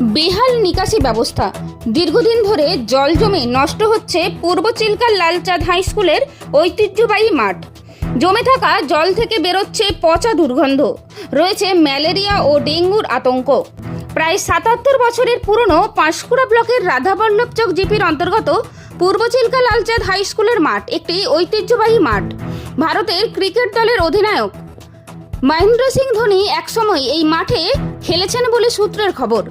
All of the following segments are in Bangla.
বেহাল নিকাশি ব্যবস্থা। দীর্ঘদিন ধরে জল জমে নষ্ট হচ্ছে পূর্ব চিল্কার লালচাঁদ হাই স্কুলের ঐতিহ্যবাহী মাঠ। জমে থাকা জল থেকে বেরোচ্ছে পচা দুর্গন্ধ। রয়েছে ম্যালেরিয়া ও ডেঙ্গুর আতঙ্ক। প্রায় সাতাত্তর বছরের পুরনো পাঁশকুড়া ব্লকের রাধাবল্লভ চক জিপির অন্তর্গত পূর্ব চিল্কা লালচাঁদ হাই স্কুলের মাঠ একটি ঐতিহ্যবাহী মাঠ। ভারতের ক্রিকেট দলের অধিনায়ক মহেন্দ্র সিং ধোনি একসময় এই মাঠে খেলেছেন বলে সূত্রের খবর।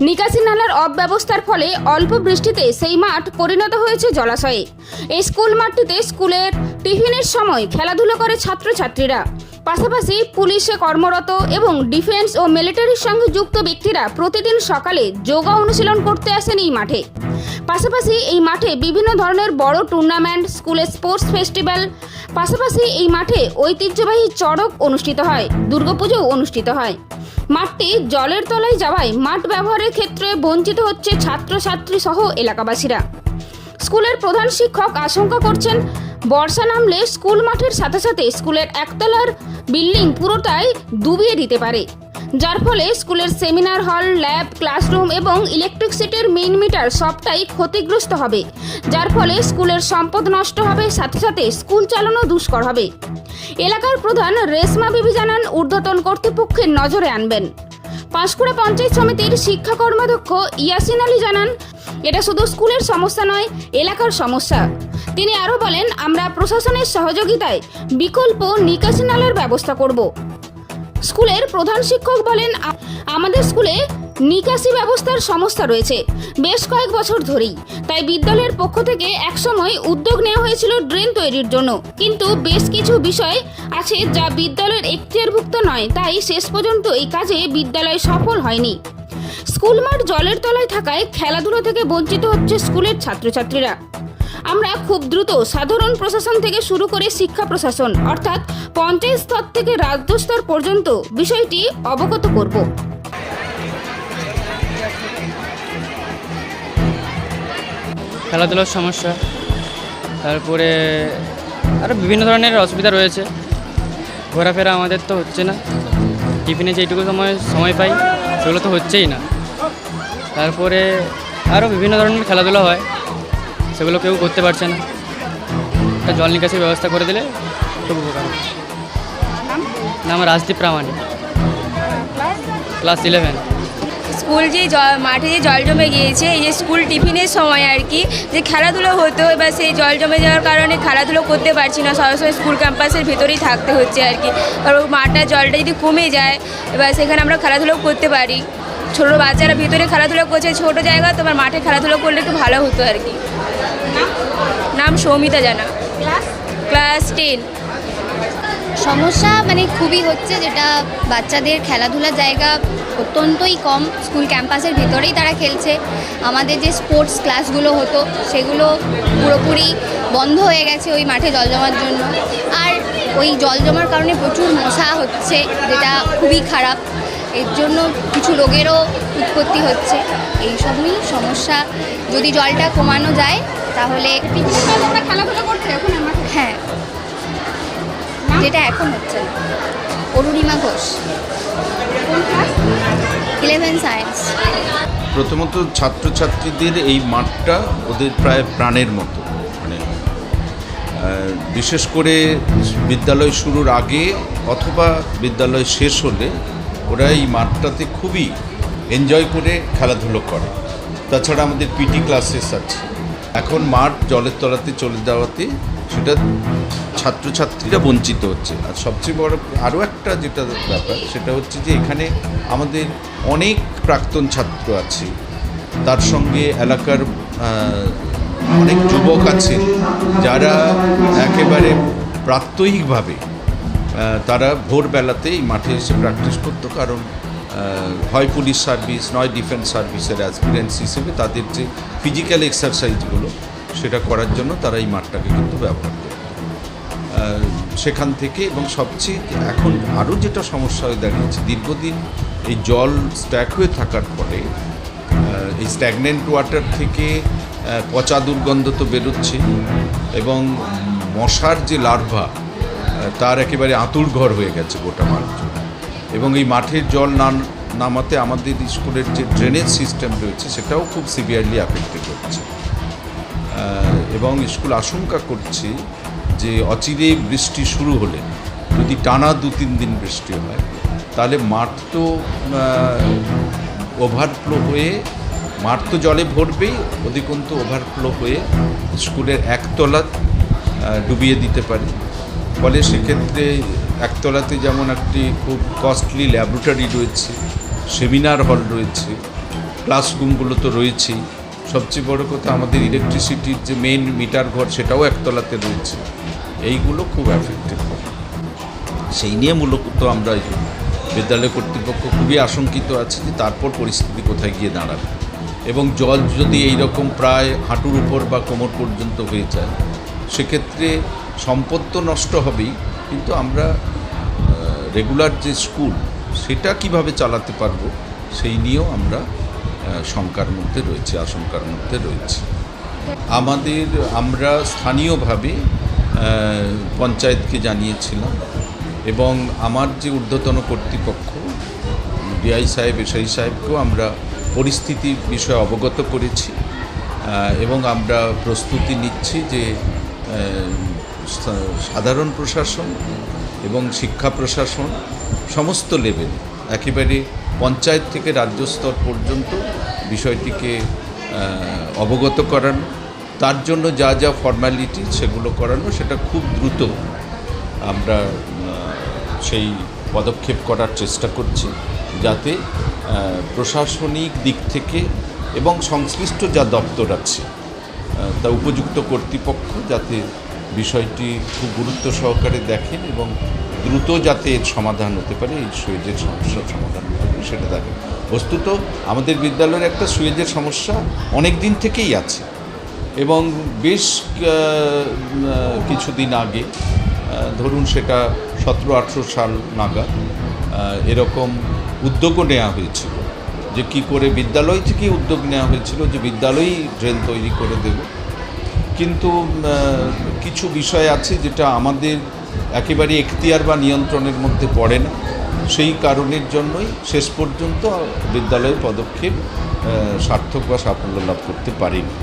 নিকাশি নালার অব্যবস্থার ফলে অল্প বৃষ্টিতে সেই মাঠ পরিণত হয়েছে জলাশয়ে। এই স্কুল মাঠটিতে স্কুলের টিফিনের সময় খেলাধুলো করে ছাত্রছাত্রীরা। পাশাপাশি পুলিশে কর্মরত এবং ডিফেন্স ও মিলিটারির সঙ্গে যুক্ত ব্যক্তিরা প্রতিদিন সকালে যোগা অনুশীলন করতে আসেন এই মাঠে। পাশাপাশি এই মাঠে বিভিন্ন ধরনের বড় টুর্নামেন্ট স্কুলের স্পোর্টস ফেস্টিভ্যাল পাশাপাশি এই মাঠে ঐতিহ্যবাহী চড়ক অনুষ্ঠিত হয়, দুর্গাপুজোও অনুষ্ঠিত হয়। মাঠটি জলের তলায় যাওয়ায় মাঠ ব্যবহারের ক্ষেত্রে বঞ্চিত হচ্ছে ছাত্রছাত্রী সহ এলাকাবাসীরা। স্কুলের প্রধান শিক্ষক আশঙ্কা করছেন বর্ষা নামলে স্কুল মাঠের সাথে সাথে স্কুলের একতলার বিল্ডিং পুরোটাই ডুবিয়ে দিতে পারে। যার ফলে স্কুলের সেমিনার হল, ল্যাব, ক্লাসরুম এবং ইলেকট্রিসিটির মেইন মিটার সবটাই ক্ষতিগ্রস্ত হবে। যার ফলে স্কুলের সম্পদ নষ্ট হবে, সাথে সাথে স্কুল চালানো দুষ্কর হবে। এলাকার প্রধান রেশমা বিবি জানান, ঊর্ধ্বতন কর্তৃপক্ষের নজরে আনবেন। পাঁশকুড়া পঞ্চায়েত সমিতির শিক্ষা কর্মাধ্যক্ষ ইয়াসিন আলী জানান এটা শুধু স্কুলের সমস্যা নয়, এলাকার সমস্যা। তিনি আরও বলেন, আমরা প্রশাসনের সহযোগিতায় বিকল্প নিকাশি নালার ব্যবস্থা করব। স্কুলের প্রধান শিক্ষক বলেন আমাদের স্কুলে নিকাশি ব্যবস্থার সমস্যা রয়েছে বেশ কয়েক বছর ধরেই। তাই বিদ্যালয়ের পক্ষ থেকে একসময় উদ্যোগ নেওয়া হয়েছিল ড্রেন তৈরির জন্য। কিন্তু বেশ কিছু বিষয় আছে যা বিদ্যালয়ের এখতিয়ারভুক্ত নয়। তাই শেষ পর্যন্ত এই কাজে বিদ্যালয় সফল হয়নি। স্কুল মাঠ জলের তলায় থাকায় খেলাধুলো থেকে বঞ্চিত হচ্ছে স্কুলের ছাত্রছাত্রীরা। আমরা খুব দ্রুত সাধারণ প্রশাসন থেকে শুরু করে শিক্ষা প্রশাসন, অর্থাৎ পঞ্চায়েত স্তর থেকে রাজ্য স্তর পর্যন্ত বিষয়টি অবগত করব। খেলাধুলার সমস্যা, তারপরে আরও বিভিন্ন ধরনের অসুবিধা রয়েছে। ঘোরাফেরা আমাদের তো হচ্ছে না। টিফিনে যেইটুকু সময় সময় পাই, সেগুলো তো হচ্ছেই না। তারপরে আরও বিভিন্ন ধরনের খেলাধুলা হয়। সেগুলো কেউ করতে পারছে না। একটা জল নিকাশির ব্যবস্থা করে দিলে খুব উপকার নাম? Rajdeep Pramanik. Class? Eleven. School যে জ- মাঠে যে জল জমে গিয়েছে এই যে স্কুল টিফিনের সময় আর কি যে খেলাধুলো হতো এবার সেই জল জমে যাওয়ার কারণে খেলাধুলো করতে পারছি না। সবসময় স্কুল ক্যাম্পাসের ভেতরেই থাকতে হচ্ছে আর কি। কারণ ওই মাঠটা জলটা যদি কমে যায় এবার সেখানে আমরা খেলাধুলো করতে পারি। ছোটো বাচ্চারা ভিতরে খেলাধুলো করছে ছোটো জায়গা তোমার মাঠে খেলাধুলো করলে একটু ভালো হতো আর কি। নাম সৌমিতা জানা। ক্লাস? টেন। সমস্যা মানে খুবই হচ্ছে যেটা বাচ্চাদের খেলাধুলার জায়গা অত্যন্তই কম। স্কুল ক্যাম্পাসের ভিতরেই তারা খেলছে। আমাদের যে স্পোর্টস ক্লাসগুলো হতো সেগুলো পুরোপুরি বন্ধ হয়ে গেছে ওই মাঠে জল জমার জন্য। আর ওই জল জমার কারণে প্রচুর মশা হচ্ছে যেটা খুবই খারাপ। এর জন্য কিছু রোগেরও উৎপত্তি হচ্ছে। এই সবই সমস্যা যদি জলটা কমানো যায় তাহলে খেলাধুলা করতে এখন হ্যাঁ। যেটা এখন হচ্ছে না। অরুণিমা ঘোষ। ইলেভেন সায়েন্স প্রথমত ছাত্রছাত্রীদের এই মাঠটা ওদের প্রায় প্রাণের মতো। মানে বিশেষ করে বিদ্যালয় শুরুর আগে অথবা বিদ্যালয় শেষ হলে ওরা এই মাঠটাতে খুবই এনজয় করে খেলাধুলো করে। তাছাড়া আমাদের পিটি ক্লাসেস আছে। এখন মাঠ জলের তলাতে চলে যাওয়াতে সেটা ছাত্রছাত্রীরা বঞ্চিত হচ্ছে। আর সবচেয়ে বড় আরও একটা যেটা ব্যাপার, সেটা হচ্ছে যে এখানে আমাদের অনেক প্রাক্তন ছাত্র আছে। তার সঙ্গে এলাকার অনেক যুবক আছেন যারা একেবারে প্রাত্যহিকভাবে তারা ভোরবেলাতেই মাঠে এসে প্র্যাকটিস করতো। কারণ হয় পুলিশ সার্ভিস নয় ডিফেন্স সার্ভিসের অ্যাসপিরেন্স হিসেবে তাদের যে ফিজিক্যাল এক্সারসাইজগুলো সেটা করার জন্য তারা এই মাঠটাকে কিন্তু ব্যবহার করত। সেখান থেকে এবং সবচেয়ে এখন আরও যেটা সমস্যা হয়ে দাঁড়িয়েছে দীর্ঘদিন এই জল স্ট্যাক হয়ে থাকার আহ, এই স্ট্যাগনেন্ট ওয়াটার থেকে পচা দুর্গন্ধ তো বেরোচ্ছে এবং মশার যে লার্ভা তার একেবারে আঁতুর ঘর হয়ে গেছে গোটা মাঠ এবং এই মাঠের জল না নামাতে আমাদের স্কুলের যে ড্রেনেজ সিস্টেম রয়েছে, সেটাও খুব সিভিয়ারলি অ্যাফেক্টেড হচ্ছে। এবং স্কুল আশঙ্কা করছে যে অচিরে বৃষ্টি শুরু হলে, যদি টানা দু তিন দিন বৃষ্টি হয়, তাহলে মাঠ তো ওভারফ্লো হয়ে, মাঠ তো জলে ভরবেই, অধিকন্তু ওভারফ্লো হয়ে স্কুলের একতলা ডুবিয়ে দিতে পারে। ফলে সেক্ষেত্রে একতলাতে যেমন একটি খুব কস্টলি ল্যাবরেটরি রয়েছে সেমিনার হল রয়েছে ক্লাসরুমগুলো তো রয়েছেই। সবচেয়ে বড় কথা আমাদের ইলেকট্রিসিটির যে মেন মিটার ঘর সেটাও একতলাতে রয়েছে। এইগুলো খুব অ্যাফেক্টেড হবে সেই নিয়ে মূলত আমরা বিদ্যালয় কর্তৃপক্ষ খুবই আশঙ্কিত আছে যে তারপর পরিস্থিতি কোথায় গিয়ে দাঁড়াবে। এবং জল যদি এই রকম প্রায় হাঁটুর উপর বা কোমর পর্যন্ত হয়ে যায় সেক্ষেত্রে সম্পদ তো নষ্ট হবেই, কিন্তু আমরা রেগুলার যে স্কুল সেটা কীভাবে চালাতে পারব, সেই নিয়েও আমরা শঙ্কার মধ্যে রয়েছে, আশঙ্কার মধ্যে রয়েছে। আমাদের, আমরা স্থানীয়ভাবে পঞ্চায়েতকে জানিয়েছিলাম এবং আমার যে ঊর্ধ্বতন কর্তৃপক্ষ, ডিআই সাহেব, এসআই সাহেবকেও আমরা পরিস্থিতির বিষয়ে অবগত করেছি এবং আমরা প্রস্তুতি নিচ্ছি যে সাধারণ প্রশাসন এবং শিক্ষা প্রশাসন সমস্ত লেভেল একেবারে পঞ্চায়েত থেকে রাজ্য স্তর পর্যন্ত বিষয়টিকে অবগত করানো, তার জন্য যা যা ফর্ম্যালিটি সেগুলো করানো, সেটা খুব দ্রুত আমরা সেই পদক্ষেপ করার চেষ্টা করছি যাতে প্রশাসনিক দিক থেকে এবং সংশ্লিষ্ট যা দপ্তর আছে তা উপযুক্ত কর্তৃপক্ষ যাতে বিষয়টি খুব গুরুত্ব সহকারে দেখেন এবং দ্রুত যাতে এর সমাধান হতে পারে, এই সুয়েজের সমস্যার সমাধান সেটা দেখেন। বস্তুত আমাদের বিদ্যালয়ের একটা সুয়েজের সমস্যা অনেক দিন থেকেই আছে এবং বেশ কিছুদিন আগে ধরুন সেটা সতেরো আঠেরো সাল নাগাদ এরকম উদ্যোগও নেওয়া হয়েছিল। যে কি করে বিদ্যালয় থেকেই উদ্যোগ নেওয়া হয়েছিল যে বিদ্যালয়ই ড্রেন তৈরি করে দেব। কিন্তু কিছু বিষয় আছে যেটা আমাদের একেবারে এখতিয়ার বা নিয়ন্ত্রণের মধ্যে পড়ে না। সেই কারণের জন্যই শেষ পর্যন্ত বিদ্যালয়ের পদক্ষেপ সার্থক বা সাফল্য লাভ করতে পারেনি।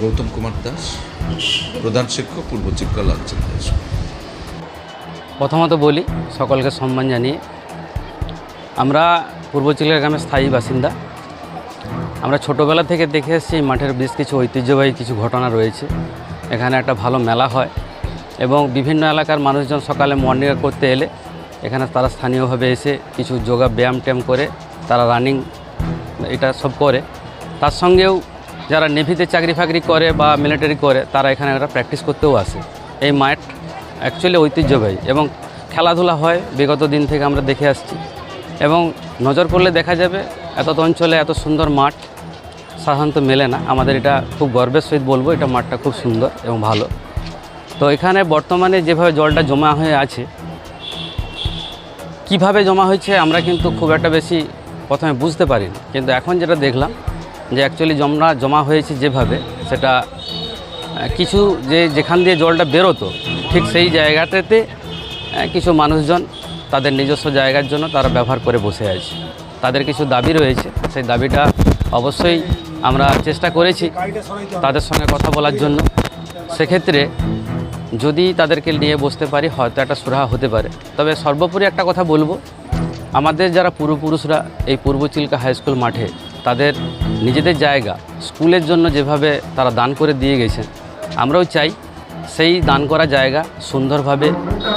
গৌতম কুমার দাস, প্রধান শিক্ষক, পূর্ব চিক্কা লালচাঁদ হাই স্কুল। প্রথমত বলি, সকলকে সম্মান জানিয়ে, আমরা পূর্ব চিল্লা গ্রামের স্থায়ী বাসিন্দা। আমরা ছোটোবেলা থেকে দেখে এসেছি মাঠের বেশ কিছু ঐতিহ্যবাহী কিছু ঘটনা রয়েছে। এখানে একটা ভালো মেলা হয় এবং বিভিন্ন এলাকার মানুষজন সকালে মর্নিং করতে এলে এখানে তারা স্থানীয়ভাবে এসে কিছু যোগা ব্যায়াম ট্যায়াম করে, তারা রানিং এটা সব করে। তার সঙ্গেও যারা নেভিতে চাকরি ফাকরি করে বা মিলিটারি করে, তারা এখানে একটা প্র্যাকটিস করতেও আসে। এই মাঠ অ্যাকচুয়ালি ঐতিহ্যবাহী এবং খেলাধুলা হয়, বিগত দিন থেকে আমরা দেখে আসছি। এবং নজর করলে দেখা যাবে এত অঞ্চলে এত সুন্দর মাঠ, সাধারণত মেলে না। আমাদের এটা খুব গর্বের সহিত বলব, এটা মাঠটা খুব সুন্দর এবং ভালো। তো এখানে বর্তমানে যেভাবে জলটা জমা হয়ে আছে, কীভাবে জমা হয়েছে আমরা কিন্তু খুব একটা বেশি প্রথমে বুঝতে পারিনি। কিন্তু এখন যেটা দেখলাম যে অ্যাকচুয়ালি জমা জমা হয়েছে যেভাবে, সেটা কিছু যে যেখান দিয়ে জলটা বেরোতো, ঠিক সেই জায়গাটাতে কিছু মানুষজন তাদের নিজস্ব জায়গার জন্য তারা ব্যবহার করে বসে আছে। তাদের কিছু দাবি রয়েছে। সেই দাবিটা অবশ্যই আমরা চেষ্টা করেছি তাদের সঙ্গে কথা বলার জন্য। সেক্ষেত্রে যদি তাদেরকে নিয়ে বসতে পারি, হয়তো একটা সুরাহা হতে পারে। তবে সর্বোপরি একটা কথা বলব, আমাদের যারা পূর্বপুরুষরা এই পূর্ব চিল্কা হাই স্কুল মাঠে, তাদের নিজেদের জায়গা স্কুলের জন্য যেভাবে তারা দান করে দিয়ে গেছেন, আমরাও চাই সেই দান করা জায়গা সুন্দরভাবে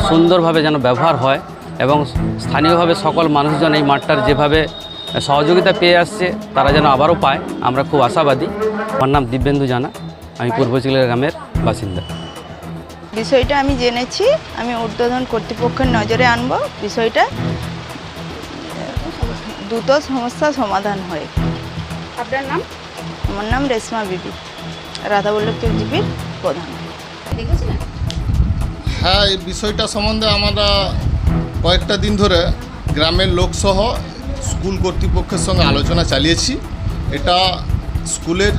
সুন্দরভাবে যেন ব্যবহার হয়। এবং স্থানীয়ভাবে সকল মানুষজন এই মাঠটার যেভাবে সহযোগিতা পেয়ে আসছে তারা যেন আবারও পায় আমরা খুব আশাবাদী। আমার নাম দিব্যেন্দু জানা আমি পূর্ব চিল্কা গ্রামের বাসিন্দা। বিষয়টা আমি জেনেছি আমি ঊর্ধ্বতন কর্তৃপক্ষের নজরে আনব বিষয়টা দ্রুত সমস্যা সমাধান হয়। আপনার নাম? আমার নাম রেশমা বিবি রাধাবল্লভ জিপির প্রধান। হ্যাঁ এই বিষয়টা সম্বন্ধে আমরা কয়েকটা দিন ধরে গ্রামের লোকসহ স্কুল কর্তৃপক্ষের সঙ্গে আলোচনা চালিয়েছি। এটা স্কুলের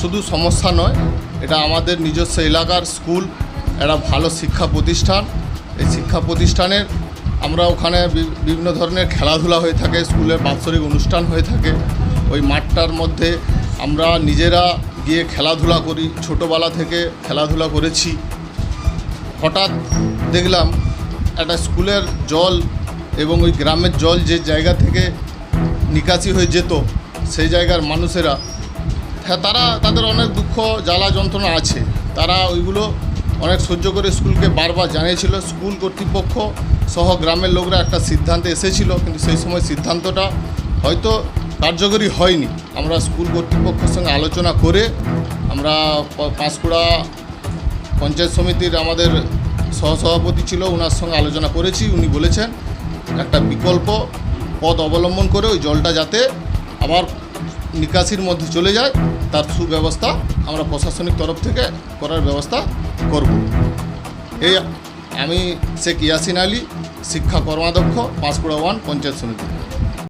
শুধু সমস্যা নয়, এটা আমাদের নিজস্ব এলাকার স্কুল একটা ভালো শিক্ষা প্রতিষ্ঠান। এই শিক্ষা প্রতিষ্ঠানের আমরা ওখানে বিভিন্ন ধরনের খেলাধুলা হয়ে থাকে, স্কুলের বাৎসরিক অনুষ্ঠান হয়ে থাকে। ওই মাঠটার মধ্যে আমরা নিজেরা গিয়ে খেলাধুলা করি। ছোটোবেলা থেকে খেলাধুলা করেছি। হঠাৎ দেখলাম একটা স্কুলের জল এবং ওই গ্রামের জল যে জায়গা থেকে নিকাশি হয়ে যেত, সেই জায়গার মানুষেরা হ্যাঁ তারা তাদের অনেক দুঃখ, জ্বালা যন্ত্রণা আছে। তারা ওইগুলো অনেক সহ্য করে স্কুলকে বারবার জানিয়েছিল। স্কুল কর্তৃপক্ষ সহ গ্রামের লোকরা একটা সিদ্ধান্তে এসেছিল, কিন্তু সেই সময় সিদ্ধান্তটা হয়তো কার্যকরী হয়নি। আমরা স্কুল কর্তৃপক্ষের সঙ্গে আলোচনা করে আমরা পাঁশকুড়া পঞ্চায়েত সমিতির আমাদের সহসভাপতি ছিল ওনার সঙ্গে আলোচনা করেছি, উনি বলেছেন, একটা বিকল্প পথ অবলম্বন করে ওই জলটা যাতে আবার নিকাশির মধ্যে চলে যায়, তার সুব্যবস্থা আমরা প্রশাসনিক তরফ থেকে করার ব্যবস্থা করব। এই আমি শেখ ইয়াসিন আলী, শিক্ষা কর্মাধ্যক্ষ, পাঁশকুড়া ওয়ান পঞ্চায়েত সমিতি।